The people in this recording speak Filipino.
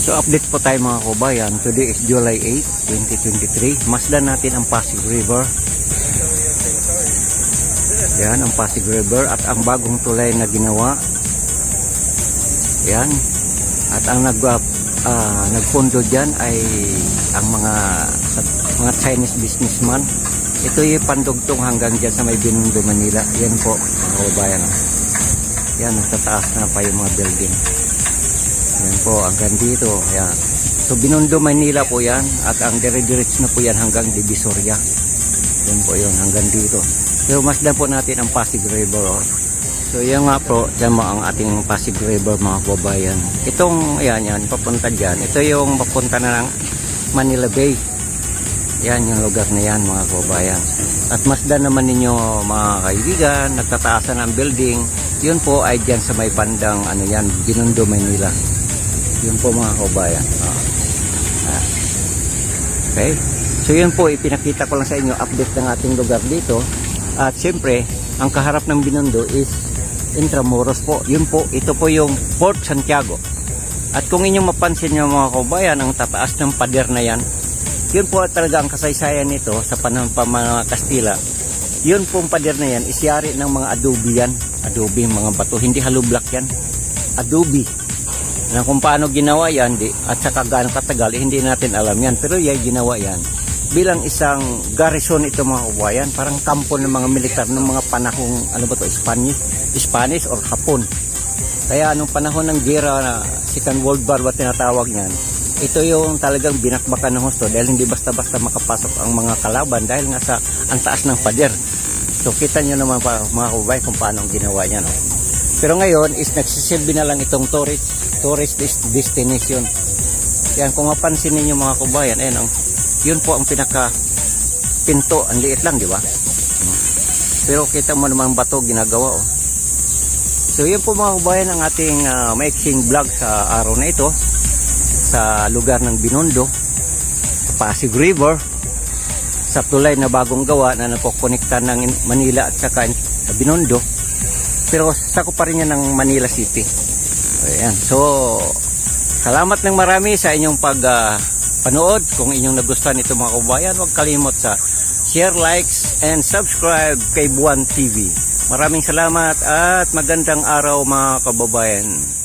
So update po tayo mga kabayan. Today is July 8, 2023. Masdan natin ang Pasig River. Yan ang Pasig River at ang bagong tulay na ginawa. Yan. At ang nag ah, nagpundo diyan ay ang mga mga Chinese businessman. Ito yung pandugtong hanggang dyan sa may Binondo, Manila. Yan po, mga kababayan. Yan, nagtataas na pa yung mga building. Po, hanggang dito. Yan. So, Binondo, Manila po yan. At ang dire-direct na po yan hanggang Divisoria. Yan po yun, hanggang dito. So, masdan po natin ang Pasig River. Oh. So, yan nga po, yan mo ang ating Pasig River, mga kababayan. Itong, yan, yan, papunta dyan. Ito yung papunta na ng Manila Bay. Yan yung lugar na yan, mga kababayan. At masdan naman ninyo, mga kaibigan, nagtataasan ng building. Yun po ay dyan sa may bandang, ano yan, Binondo, Manila. Yun po mga kababayan. Ah. Ah. Okay? So yun po, ipinakita ko lang sa inyo, update ng ating lugar dito. At siyempre, ang kaharap ng Binondo is Intramuros po. Yun po, ito po yung Port Santiago. At kung inyong mapansin nyo mga kababayan, ang tataas ng pader na yan, yun po talaga ang kasaysayan nito sa panahon pa mga Kastila. Yun pong pader na yan, isyari ng mga adobe yan. Adobe, mga bato. Hindi block yan. Adobe. Na kung paano ginawa yan, di, at saka gaano katagal, eh, hindi natin alam yan. Pero yan, ginawa yan. Bilang isang garrison ito mga kabayan, parang kampo ng mga militar ng mga panahong, ano ba to, Spanish, Spanish or Hapon. Kaya anong panahon ng gera na Second World War ba tinatawag niyan, ito yung talagang binakbakan ng husto dahil hindi basta-basta makapasok ang mga kalaban dahil nga sa ang taas ng pader. So kita nyo naman pa, mga kababayan kung paano ginawa niya. No? Pero ngayon is nagsisilbi na lang itong tourist, tourist des- destination. Yan, kung mapansin ninyo mga kababayan, ayan, ang, yun po ang pinaka pinto, ang liit lang, di ba? Pero kita mo naman bato ginagawa, oh. So yun po mga kabayan ang ating uh, maiksing vlog sa araw na ito sa lugar ng Binondo, sa Pasig River, sa tulay na bagong gawa na napokonekta ng Manila at saka sa Binondo. Pero sako pa rin yan ng Manila City. Ayan. So, salamat ng marami sa inyong pag ah, panood. Kung inyong nagustuhan ito mga kabayan, huwag kalimot sa share, likes, and subscribe kay Buwan TV. Maraming salamat at magandang araw mga kababayan.